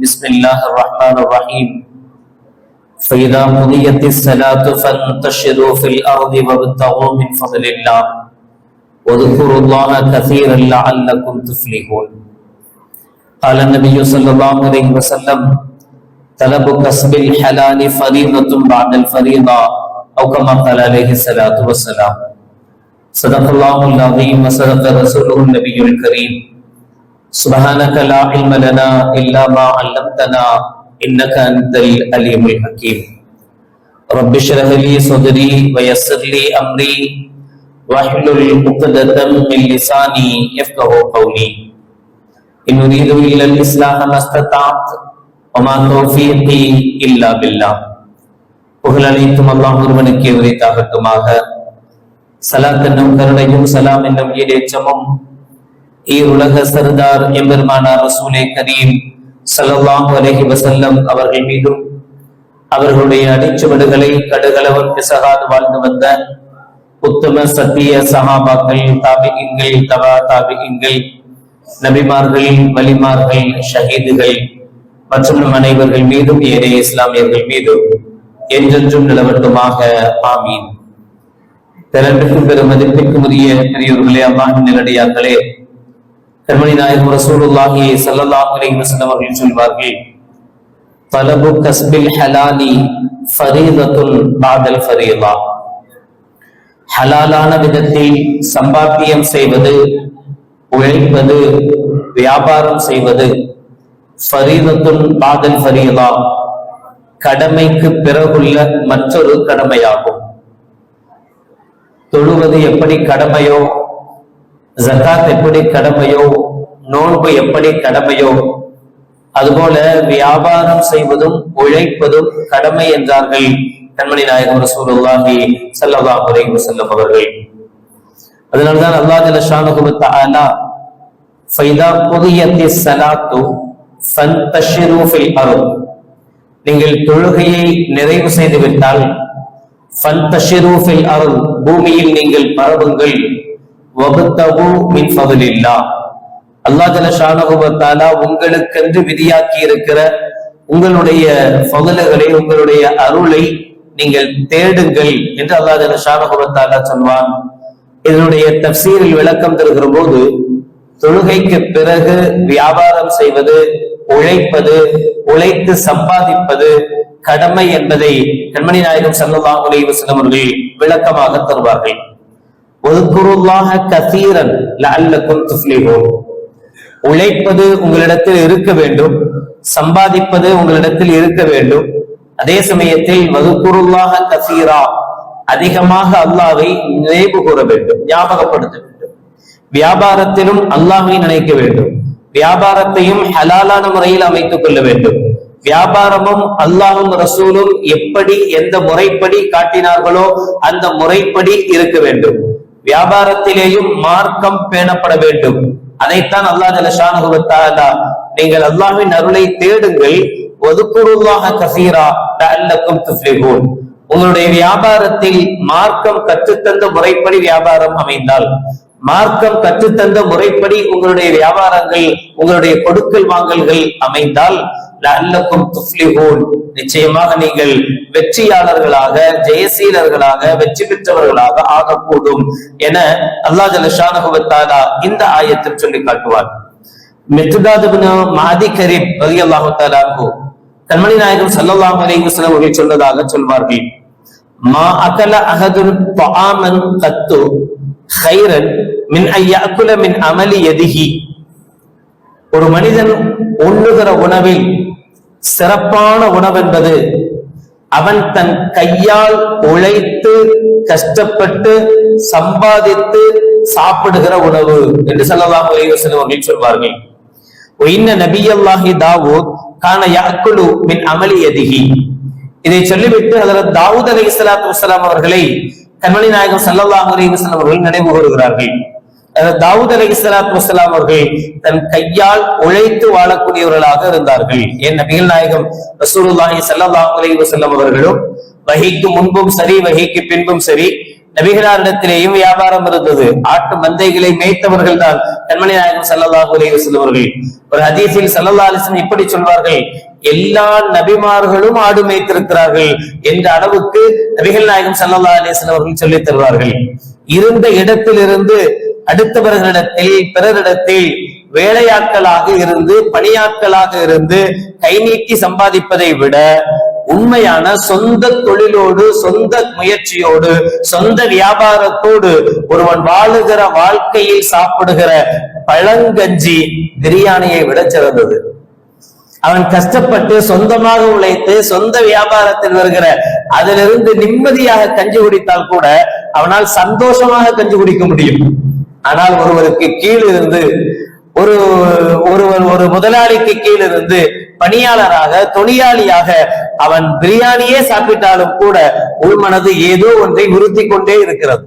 بسم الله الرحمن الرحيم. فإذا قضيت الصلاة فانتشروا في الأرض وابتغوا من فضل الله. واذكروا الله كثيرا لعلكم تفلحون. قال النبي صلى الله عليه وسلم، طلب كسب الحلال فريضة بعد الفريضة، أو كما قال عليه الصلاة والسلام. صدق الله العظيم وصدق رسوله النبي الكريم. سبحانك لا علم لنا إلا ما علمتنا إنك أنت العليم الحكيم رب اشرح لي صدري ويسر لي أمري واحلل عقدة من لساني يفقه قولي إن أريد إلا الإصلاح ما استطعت وما توفيقي إلا بالله புகழ் அனைத்தும் அல்லாஹ் ஒருவனுக்கே உரைத்தாகட்டுமாக சலாத் என்னும் கருணையும் சலாம் என்னும் ஈடேற்றமும் ஈருலக சர்தார் எம்பெருமானார் ரசூலே கரீம் ஸல்லல்லாஹு அவர்கள் மீதும் அவர்களுடைய அடிச்சுவடுகளை கடுகளவன் பிசகாது வாழ்ந்து வந்த உத்தம சத்திய சகாபாக்கள் தாபிகங்கள் தவா தாபிகங்கள் நபிமார்கள் வலிமார்கள் ஷஹீதுகள் மற்றும் நம் அனைவர்கள் மீதும் ஏனைய இஸ்லாமியர்கள் மீதும் என்றென்றும் நிலவட்டுமாக ஆமீன் பிறப்பிற்கும் பெரும் மதிப்பிற்கும் உரிய பெரியோர்களே அம்மா நிலடியார்களே கண்மணி நாயகம் ரசூலுல்லாஹி ஸல்லல்லாஹு அலைஹி வஸல்லம் அவர்கள் சொல்வார்கள் தலபு கஸ்பில் ஹலாலி ஃபரீதத்துன் பாதல் ஃபரீதா. ஹலாலான விதத்தில் சம்பாத்தியம் செய்வது உழைப்பது வியாபாரம் செய்வது ஃபரீதத்துன் பாதல் ஃபரீதா. கடமைக்கு பிறகுள்ள மற்றொரு கடமையாகும். தொழுவது எப்படி கடமையோ ஜக்காத் எப்படி கடமையோ நோன்பு எப்படி கடமையோ அதுபோல வியாபாரம் செய்வதும் உழைப்பதும் கடமை என்றார்கள் கண்மணி நாயகம் ரசூலுல்லாஹி ஸல்லல்லாஹு அலைஹி வஸல்லம் அவர்கள். அதனால்தான் அல்லாஹ் ஜல்ல ஷானுஹு தஆலா ஃபைதா குதியத்தி ஸலாத்து ஃபன்தஷிரு ஃபில் அர்த். நீங்கள் தொழுகையை நிறைவு செய்து விட்டால் ஃபன்தஷிரு ஃபில் அர்த். பூமியில் நீங்கள் பரவுங்கள். வகுத்தவு மின் ஃபதலில்லாஹ். அல்லாஹ் ஜல்ல உங்களுக்கென்று விதியாக்கி இருக்கிற உங்களுடைய ஃபதலுகளை உங்களுடைய அருளை நீங்கள் தேடுங்கள் என்று அல்லாஹ் ஜல்ல ஷானுஹு சொல்வான். இதனுடைய தப்சீரில் விளக்கம் தருகிற போது தொழுகைக்கு பிறகு வியாபாரம் செய்வது உழைப்பது உழைத்து சம்பாதிப்பது கடமை என்பதை கண்மணி நாயகம் சல்லல்லாஹு அலைஹி அவர்கள் விளக்கமாக தருவார்கள். உழைப்பது உங்களிடத்தில் இருக்க வேண்டும். சம்பாதிப்பது உங்களிடத்தில் இருக்க வேண்டும். அதே சமயத்தில் வதுக்குருல்லாஹ கசீரா அதிகமாக அல்லாவை நினைவு கூற வேண்டும். ஞாபகப்படுத்த வேண்டும். வியாபாரத்திலும் அல்லாஹை நினைக்க வேண்டும். வியாபாரத்தையும் ஹலாலான முறையில் அமைத்துக் கொள்ள வேண்டும். வியாபாரமும் அல்லாஹும் ரசூலும் எப்படி எந்த முறைப்படி காட்டினார்களோ அந்த முறைப்படி இருக்க வேண்டும். வியாபாரத்திலேயும் மார்க்கம் பேணப்பட வேண்டும். அதைத்தான் அல்லா ஜலஷானுகுவத்தாலா நீங்கள் அல்லாவின் அருளை தேடுங்கள். ஒதுக்குருவாக கசீரா லஅல்லக்கும் துஃப்லிஹூன். உங்களுடைய வியாபாரத்தில் மார்க்கம் கற்றுத்தந்த முறைப்படி வியாபாரம் அமைந்தால் மார்க்கம் கற்றுத்தந்த முறைப்படி உங்களுடைய வியாபாரங்கள் உங்களுடைய கொடுக்கல் வாங்கல்கள் அமைந்தால் லஅல்லக்கும் துஃப்லிஹூன். நிச்சயமாக நீங்கள் வெற்றியாளர்களாக ஜெயசீலர்களாக வெற்றி பெற்றவர்களாக ஆகக்கூடும் என அல்லாஹ் ஜலஷானுகுவத்தாலா இந்த ஆயத்தில் சொல்லி காட்டுவார். மெத்துதாதுபுன மாதி கரீப் அலி அல்லாஹு கண்மணி நாயகம் சல்லாஹ் அலி வஸ்லம் அவர்கள் சொன்னதாக சொல்வார்கள். மா அகல அகதுன் பாமன் கத்து ஹைரன் மின் ஐயா அக்குல மின் அமலி எதிகி ஒரு மனிதன் உண்ணுகிற உணவில் சிறப்பான உணவென்பது அவன் தன் கையால் உழைத்து கஷ்டப்பட்டு சம்பாதித்து சாப்பிடுகிற உணவு என்று சொல்லலாம் அவர்கள் சொல்வார்கள். இன்ன நபியல்லாஹி தாவூத் கான யாக்குலு மின் அமளி எதிகி இதை சொல்லிவிட்டு அதில் தாவூத் அலி இஸ்லாத்து வசலாம் அவர்களை கண்மணி நாயகம் சல்லல்லாஹு அலைஹி வஸல்லம் அவர்கள் நினைவு கூறுகிறார்கள். தாவூத் அலி இஸ்லாத்து வசலாம் அவர்கள் தன் கையால் உழைத்து வாழக்கூடியவர்களாக இருந்தார்கள். என் நபிகள் நாயகம் ரசூலுல்லாஹி ஸல்லல்லாஹு அலைஹி வஸல்லம் அவர்களும் வகைக்கு முன்பும் சரி வகைக்கு பின்பும் சரி நபிகளாரிடத்திலேயும் வியாபாரம் இருந்தது. ஆட்டு மந்தைகளை மேய்த்தவர்கள் தான் கண்மணி நாயகம் சல்லல்லாஹு அலி வசல்லவர்கள் ஒரு ஹதீஸில் சல்லல்லா அலிஸ்லம் இப்படி சொல்வார்கள் எல்லா நபிமார்களும் ஆடு மேய்த்திருக்கிறார்கள் என்ற அளவுக்கு நபிகள் நாயகம் சல்லல்லா அலிஸ்லாம் அவர்கள் சொல்லித் தருவார்கள். இருந்த இடத்திலிருந்து அடுத்தவர்களிடத்தில் பிறரிடத்தில் வேலையாட்களாக இருந்து பணியாட்களாக இருந்து கை நீட்டி சம்பாதிப்பதை விட உண்மையான சொந்த தொழிலோடு சொந்த முயற்சியோடு சொந்த வியாபாரத்தோடு ஒருவன் வாழுகிற வாழ்க்கையில் சாப்பிடுகிற பழங்கஞ்சி பிரியாணியை விட சிறந்தது. அவன் கஷ்டப்பட்டு சொந்தமாக உழைத்து சொந்த வியாபாரத்தில் வருகிற அதிலிருந்து நிம்மதியாக கஞ்சி குடித்தால் கூட அவனால் சந்தோஷமாக கஞ்சி குடிக்க முடியும். ஆனால் ஒருவருக்கு கீழ் இருந்து ஒரு ஒருவர் ஒரு முதலாளிக்கு கீழ் இருந்து பணியாளராக தொழிலாளியாக அவன் பிரியாணியே சாப்பிட்டாலும் கூட உள்மனது ஏதோ ஒன்றை நிறுத்தி கொண்டே இருக்கிறது.